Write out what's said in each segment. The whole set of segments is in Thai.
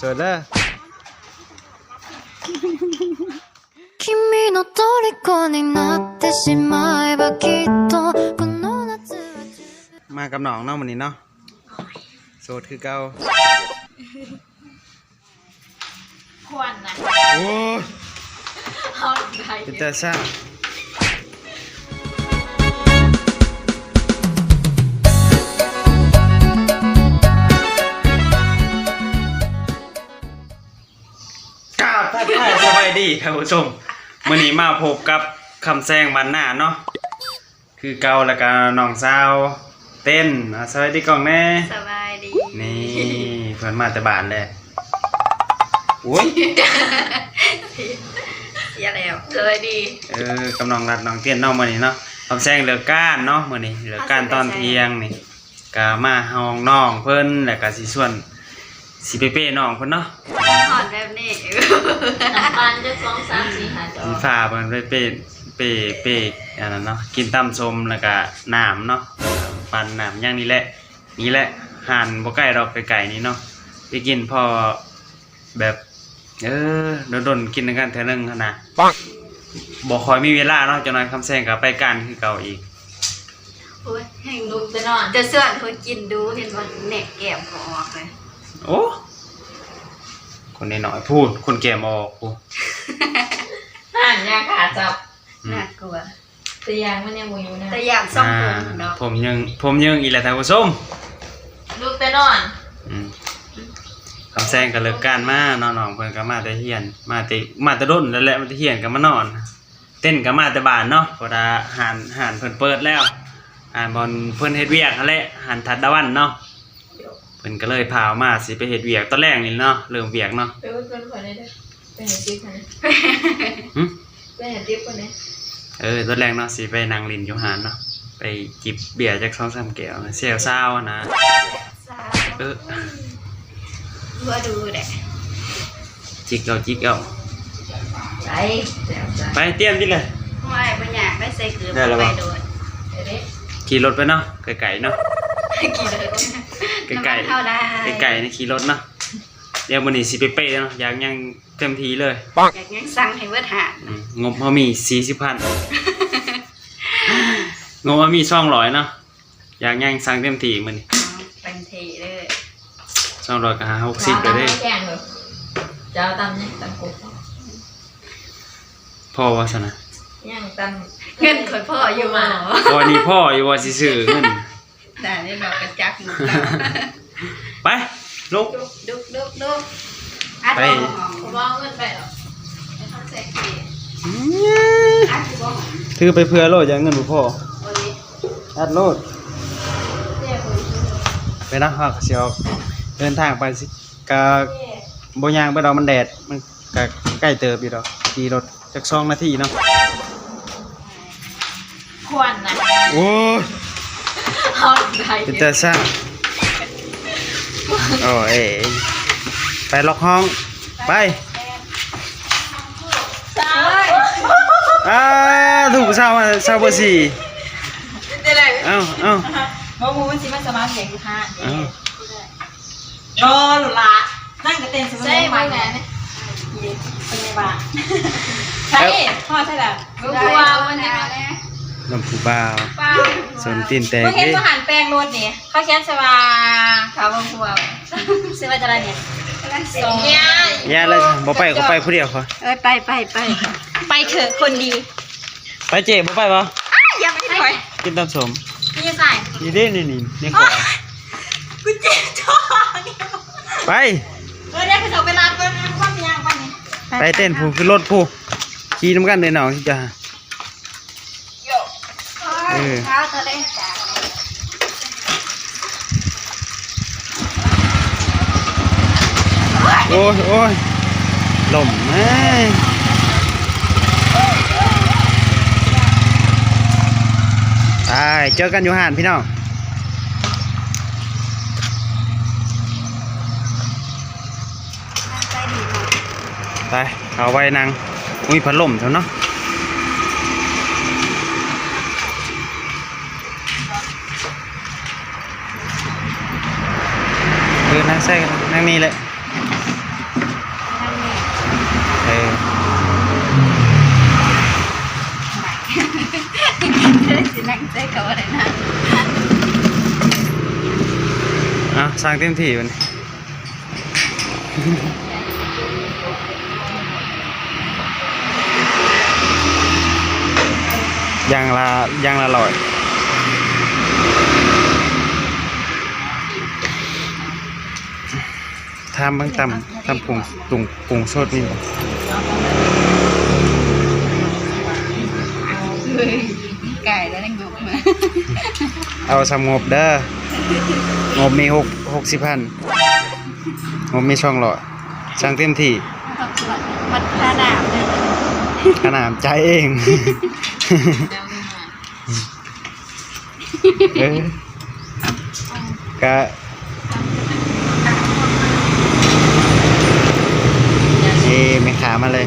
สวยเลยมากับน้องน้องวันนี้เนาะโสดคือเก่าควรนะโอ้เป็นตาซ่าายสบายดีครับผู้ชมมื่อนี้มาพบกับคำแซงบันหน้าเนาะคือเก่าแล้วก็น้องสาวเต้นอะสวัสดีกล่องแน่สบายดีนี่เพิ่นมาแต่บ้านเลยโอ้ยเสียแล้วสบายดีเออกำลังรัดน้องเตี้ยนเนาะมื้อนี้เนาะคำแซงเหลือก้านเนาะมื้อนี้เหลือก้านตอนเที่ยงนี่ก็มาห้องน้องเพิ่นแล้วก็สิส่วน สิไปเป้น้องเพิ่นเนาะถอนแบบนี้น้ำตาลจะสองสามสี่ห้าจอสิฟ้าเพิ่นไปเป้เป้เป้อันนั้นเนาะกินตำส้มแล้วก็น้ำเนาะปั่นน้ำอย่างนี้แหละ นี่แหละห่านบ่ใกล้ดอกไกลๆนี่เนาะไปกินพอแบบเออโดนๆกินกันเท่านึงหั้นนะบอกคอยมีเวลาเนาะจังหน่อยคำแซงกับไปการคือเก่าอีกโอ้ยแห่งลุกจะนอนจะส่วนคนกินดูเห็นว่าเน็กแก้มเขาออกเลย โอ้คนน้อยๆพูด คนแก่มาออกพูดห่านยาขาจับอืมน่ากลัว แต่ยางมันยังบ่อยู่นะแต่อย่างซ่องผมอ่าเนาะผมยังผมยังอีแหละท่านผู้ชมลูกแต่นอนอืมคำแซงก็เลิกการมาเนาะน้องเพิ่นก็มาแต่เฮียน มาแต่มาแต่ด้นนั่นแหละมาแต่เฮียนก็มานอน เต้นก็มาแต่บ้านเนาะเพราะว่าหานหานเพิ่นเปิดแล้วหานบอลเพิ่นเฮ็ดเวียกนั่นแหละหานทัดดาวันเนาะ เพิ่นก็เลยพาออกมาสิไปเฮ็ดเวียกตอนแรกนี่เนาะเริ่มเวียกเนาะไปว่าเพื่อนคนนี้ได้ไปเห็นติ๊บคนนี้หึไปเห็นติ๊บคนนี้เออตอนแรกเนาะสิไปนั่งลินอยู่หานเนาะไปจิบเบียร์จากสองสามแก้วเสียวซาวนะเออเพื่อดูแหละจิกเอาจิกเอาไปแจ๋วจ้ะไปเตรียมดิเลยไม่ปัญญากได้ใส่เกลือได้แล้วไปปะโดนเดี๋ยวนี้ขี่รถไปเนาะไก่ๆเนาะกินเลย ไก่น้ำมันเท่าได้ๆไก่ๆนี่ขี่รถเนาะเดี๋ยววันนี้สิไปเป้เนาะอยากยังเต็มทีเลยอยากยังสั่งให้เวิร์ดหาอืมงบเขามีสี่สิบพันงบเขามีช่องร้อยเนาะอยากยังสั่งเต็มทีมันเป็นทีเลยช่องร้อยก็หาหกสิบไปเลยตำแข่งเลยจะเอาตำเนี่ยตำกุ๊บพ่อว่าสนะย่างตำเงินคนพ่ออยู่มาพอนี่พ่ออยู่ว่าสิซื้อเงิน แต่นี่เรากระจักหมดไปลุก ดุกดุกดุกอัดไปบ่หอมผมเอาเงินไปหรอไม่ต้องแซกทีอัดบ่หอมถือไปเพื่อโลดอย่างเงินบ่พ่อโอ้ยอัดโลดเรียกคนไปนะฮะเสียวเดินทางไปสิกะบ่ยางไปดอกมันแดดมันกะใกล้เติบอยู่ดอกขี่รถจักสองนาทีเนาะควรนะโอ้ย เอาได้เป็นแต่ซ่าโอ้ยไปล็อกห้อง ไปสาวอ้าถูกเศร้ามาเศร้าเบอร์สี่เดี๋ยวเลยเอ้าเอ้าบ่มูมันสิมันสมาร์ทเสียงกูท่าเอ้าโอ้หลุละนั่งกระเต็นสมาร์ทใช่เสียงไหมบ้านแม่เนี่ยเนี่ยเป็นไงบ้างใช่พ่อใช่แล้วรู้ว่าวันนี้แน่ ลำผูบ่าว ป้าสนตีนแตกเมื่อเห็นเด้ทหารแปลงรถนี่เขาเขียนสว่าขาวบัวซื้อมาจะอะไรเนี่ยสองเนี่ยย่าเลยบ่ไปก็ไปผู้เดียวเขาเอ้ยไปไปไปไปเถอะคนดีไปเจ๊บ่ไปบ่ยังไม่ถอยกินตำสมนี่ใส่นี่เด้นี่นี่นี่ขอกูเจ็บท้องเนี่ยไป เออเนี่ยคือเขาไปร้านเปิ้ลความยางวันนี้ไปเต้นผู้คือรถผู้ขี่น้ำกันเลยน้องสิจ้า เออเท้าตัวเลโอ้ยโอ้ยลมแม่ไปเจอกันอยู่หานพี่น้องไปเอาไว้นางมีพัดลมเท่าเนาะ นั่งใส่กันนั่งมีเลยเอ๋นั่งใส่กับอะไรนะอะสร้างเต็มที่มันยังละยังละลอย ทำบ้างตำตำปรุงปรุงปรุงสดนี่เฮ้ยไก่แล้วนั่งยกมาเอาสงบเด้องบมีหกหกสิบพันงบมีช่องหร้อยสร้างเต็มที่วัดพระนามเลยขนาดใจเองเออก็ ไม่ขามาเลย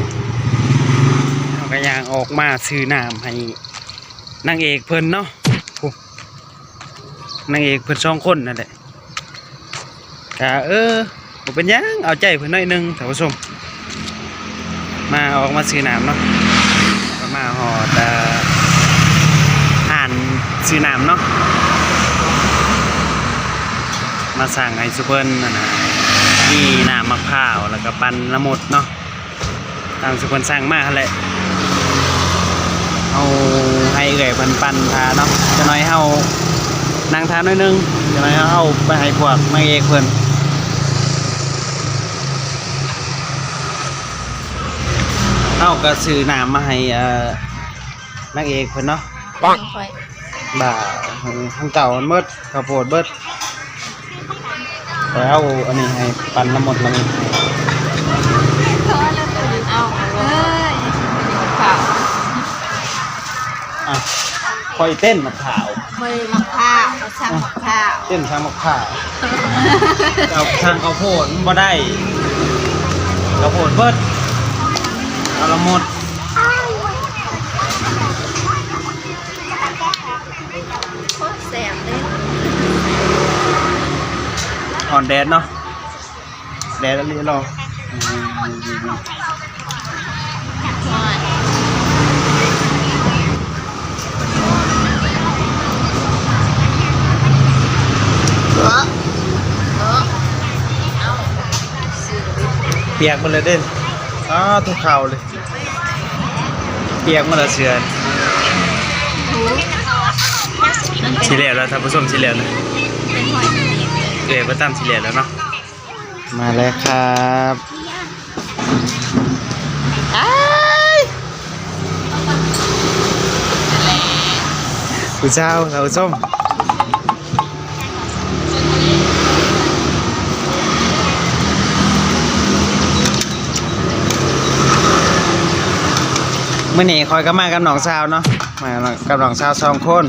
เอาก็ยางออกมาซื้อน้ำให้นางเอกเพิ่นเนาะนางเอกเพิ่นสองคนนั่นแหละก็เออบ่เป็นยังเอาใจเพิ่นหน่อยหนึงท่านผู้ชมมาออกมาซื้อน้ำเนาะมาหอดอ่ออ่านซื้อน้ำเนาะมาสั่งไอซูเปอร์นะนะมีน้ำมะพร้าวแล้วก็ปันละมุดเนาะ ตามสุพรสั่งมาหั่นแหละเอาให้เอ่ยปันปันทาเนาะจะน้อยเฮานางทานน้อยหนึงจะน้อยเฮาเอาไปให้พวกนางเอกเพิ่นเอาก็ซื้อน้ำมาให้เอ่อนางเอกเพิ่นเนาะปังคอยบ่าทั้งเก่ามันเบิดข้าวโพดเบิดแล้วอันนี้ให้ปันละหมดละนี่ อะคอยเต้นมะพร้าวมือมะพร้าวเขาสั่งมะพร้าวเต้นทางมะพร้าวเอาทางข้าวโพดมันบ่ได้ข้าวโพดเบิดเอาละหมดโคตรแสบเลยอ่อนแดดเนาะแดดอะไรรออืมเออเออเอาซื้อ เปียกหมดเลยเด่นอ้าทุกข่าวเลย เปียกหมดเลยเสือนสีเหลืองแล้วท่านผู้ชมสีเหลืองเลยเป็นหอยนางรมเลยเอ๋ปตามสีเหลืองแล้วเนาะ มาแล้วครับผู้เจ้าเราส้ม มื่อนี้คอยก็มากับน้องสาวเนาะมากับน้องสาวสองคน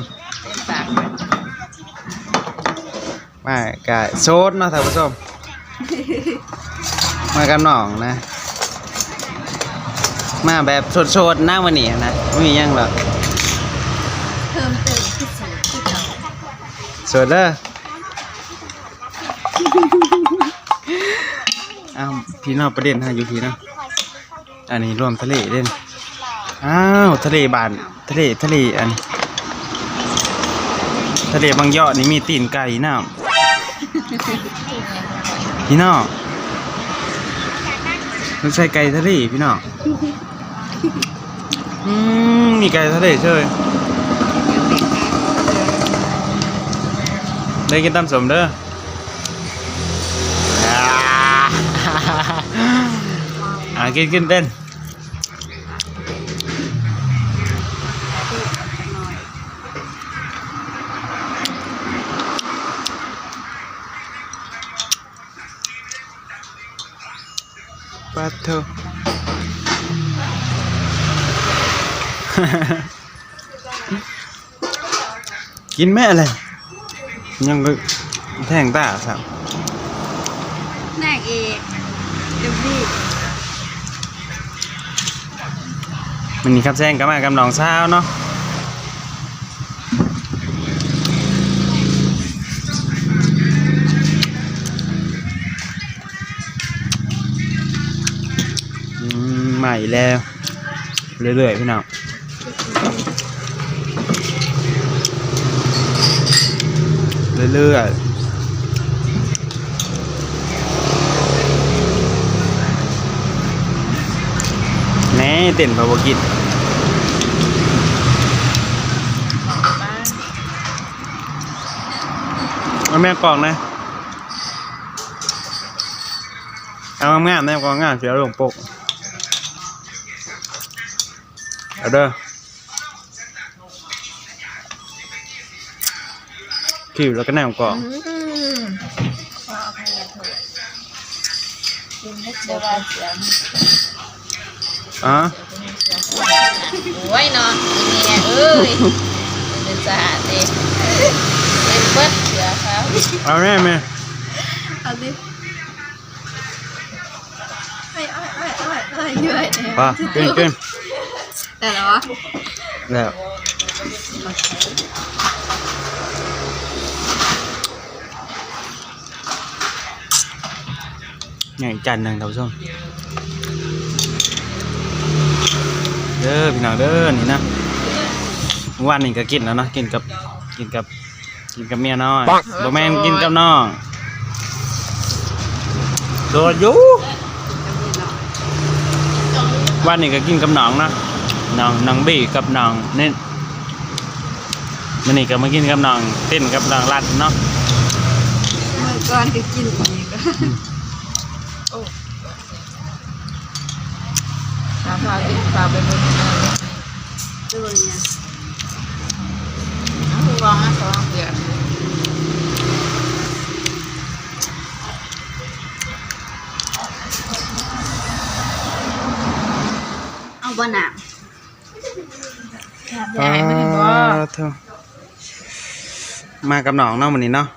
ฝากมากะโซดเนาะท่านผู้ชมมากับน้องนะ มาแบบโสดๆหน้าวันนี้นะไม่มียังหรอกเพิ่มเติมที่สูงที่เราโสดเด้ออ้าวพี่นอกประเด็นฮะอยู่พี่นะอันนี้รวมทะเลเด่น อ้าวทะเลบานทะเลทะเลอัน ทะเลบางยอดนี่มีตีนไก่น้ำพี่น้องมันใช่ไก่ทะเลพี่น้องอืมมีไก่ทะเลเชยได้กินตำสมเด้ออ่ากินกินเต้น กินแม่อะไร ยังก็แทงตาสับนางเอกเดี๋ยวพี่มันนี่ครับแซงก็มากับน้องสาวเนาะอืมใหม่แล้ว เรื่อยๆพี่น้อง เรื่อยๆแหน่เต้นพาวกินเอาแม่กล่องนะ เอางามๆแม่กล่องงามเสียหลวงปกเอาเด้อ คิวแล้วก็แนมกล่องอ๋อโอ้ยเนาะอีเมียเอ้ยเป็นสหเด็กเป็นเบิดเสือเขาเอาแน่แม่เอาดิไอ้ไอ้ไอ้ไอ้ไอ้เยอะเนี่ยป่ะกินกินแต่ละวะแล้ว ไงจานหนึ่งท่านผู้ชมเด้อพี่น้องเด้อนี่นะเมื่อวันนี้ก็กินแล้วเนาะกินกับกินกับกินกับเมียน้อยบ่แม่นกินกับน้องโดดอยู่วันนี้ก็กินกับน้องนะน้องน้องบี้กับน้องเน้นมันนี่ก็มากินกับน้องเต้นกับน้องรัดเนาะเมื่อก่อนก็กินอีกพาพากินพาไปบนเออดูเนี่ยเอาผู้วางอะสองเดือนเอาบ่หนาใหญ่ไม่เห็นว่าเท่ามากับน้องเนาะวันนี้เนาะ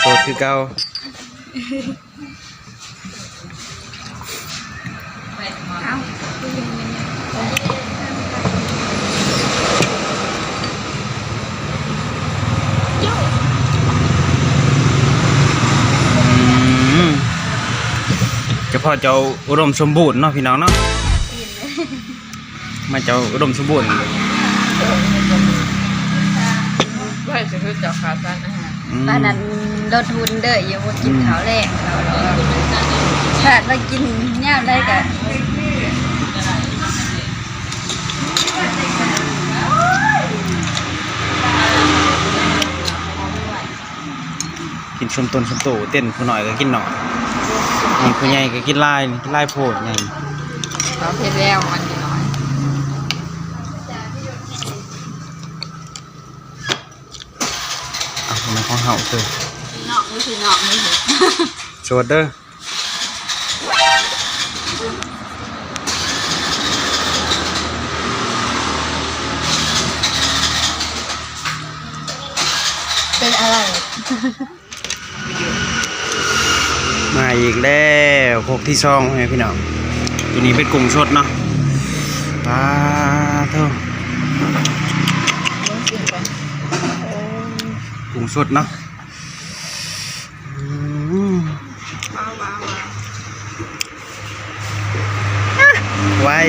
โสดคือเก่า พาะเจ้าอุดมสมบูรณ์เนาะพี่น้องเนาะมาเจ้าอุดมสมบูรณ์ไม่ใช่คือจับขาสั้นนะฮะอืมตอนนั้นลดทุนเด้ออย่าว่ากินข้าวแรงข้าวร้อนขาดว่ากินแนวได้ก็กินชมต้นชมโตเต้นผู้หน่อยก็กินหน่อย นี่ผู้ใหญ่ก็กินลายนี่กินลายโพดไงเขาเพชรแล้วมันนิดหน่อยอะมันของเห่าเลยนอกนี่คือนอกนี่คือโชดเด้อเป็นอะไร มาอีกแล้วพวกที่ซองให้พี่น้องตัวนี้เป็นกุ้งสดเนาะปลาเท่าต้องกินก่อนกุ้งสดเนาะอืมไว้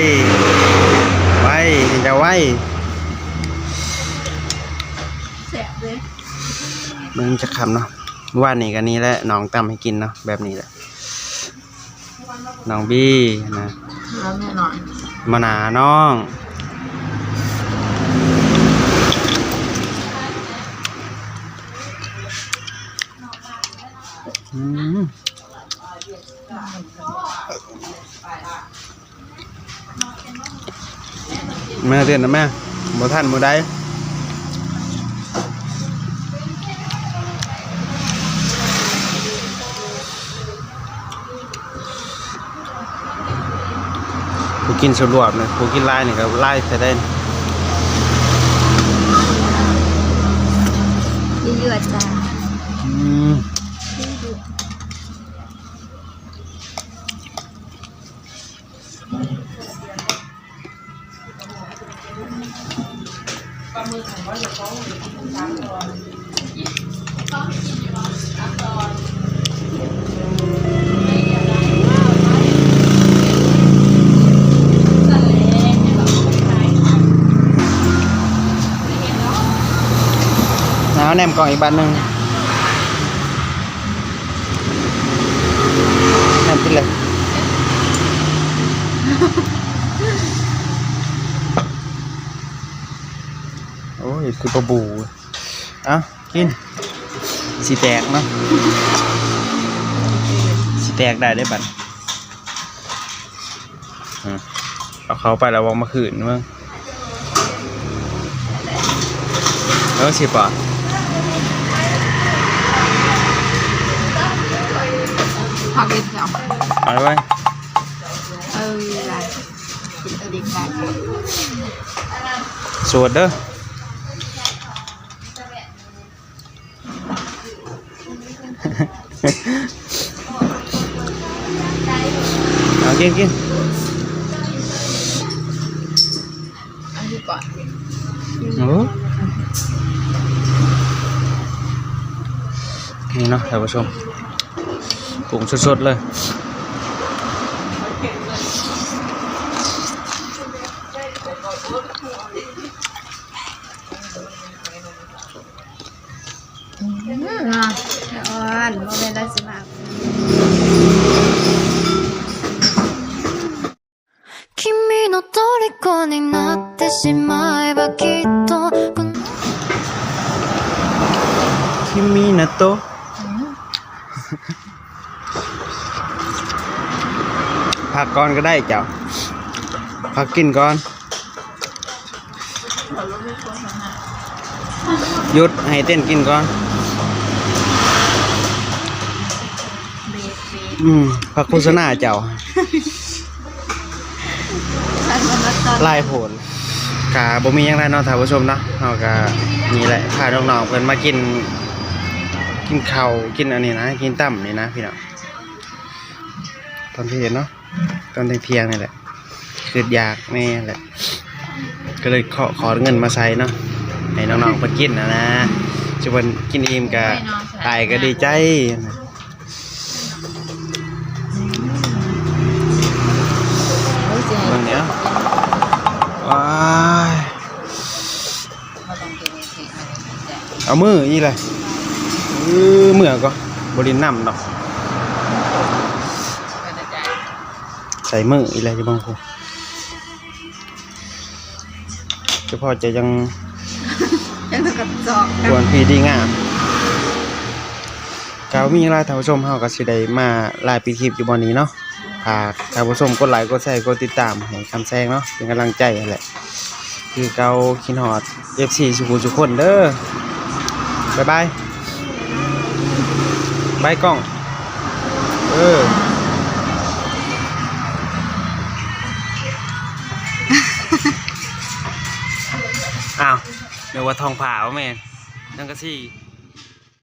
ไว้จะไว้แสบเลยมึงจะคำเนาะ ว่านี่กันนี้แหละน้องตำให้กินเนาะแบบนี้แหละน้องบี้นะแล้วแน่นอนมาหนาน้อง อืมแม่เตือนนะแม่บ่ท่านบ่ได้ กินสรวบเนี่ยผู้กินลายนี่ก็ลายแต่ได้เลือดจ้า แนมกล่องอีกบาทหนึ่งแนมติดเลยโอ้ยคือปลาบูอะกินสีแตกเนาะสีแตกได้ได้บัดอืมเอาเขาไปแล้ววางมาขืนมึงเออสิป่ะ พอกินเจ้าเอาไว้เออไรกินตัวเด็กได้สวดเด้อเอากินกินอันนี้ก่อนโอ้นี่เนาะท่านผู้ชม ปรุงสดๆเลย อ่ะอ่อนโมเมนต์ได้สิมาก 君の虜になってしまえばきっとこの คิ พักก่อนก็ได้เจ้าพักกินก่อน หยุดให้เต้นกินก่อน อืมพักโฆษณาเจ้าไล่ผลกาบ่มียังไรเนาะท่านผู้ชมเนาะเฮาก็นี่แหละพาน้องๆเพิ่นมากิน กินข้าวกินอันนี้นะ กินตั้มนี่นะพี่น้องตอนที่เห็นเนาะ ตอนเที่ยงนี่แหละคืออยากแม่แหละ ก็เลยขอขอเงินมาใส่เนาะให้น้องๆเพิ่นกินนะนะจุบันกินอิ่มก็ตายก็ดีใจนะเฮ้ยเจ๊เบิ่งเนี้ยว้ายเอามืออีเลยเออเมื่อก็บรินน้ำดอกกระจาย ใส่มืออีเลยจะบังคูเฉพาะจะยังยังกับจอกควรพีดีงามกาวมีหลายท่านผู้ชมเฮาก็สิได้มาหลายปีคลิปอยู่บ่นี้เนาะฝากท่านผู้ชมกดไลค์กดแชร์กดติดตามให้คำแซงเนาะเป็นกำลังใจนั่นแหละคือเกาคินฮอด FC สุขุมสุขคนเด้อบ๊ายบายบายกล้อง เออ ว่าทองผาวแม่นั่นก็ที่